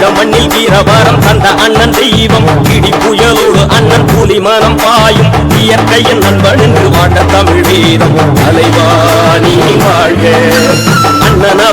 வீரவரம் தந்த அண்ணன் தெய்வம். இடி புயலோடு அண்ணன் புலி மனம் பாயும். இயற்கையின் நண்பன் என்று வாட்ட தமிழ் வீரம். அலைவ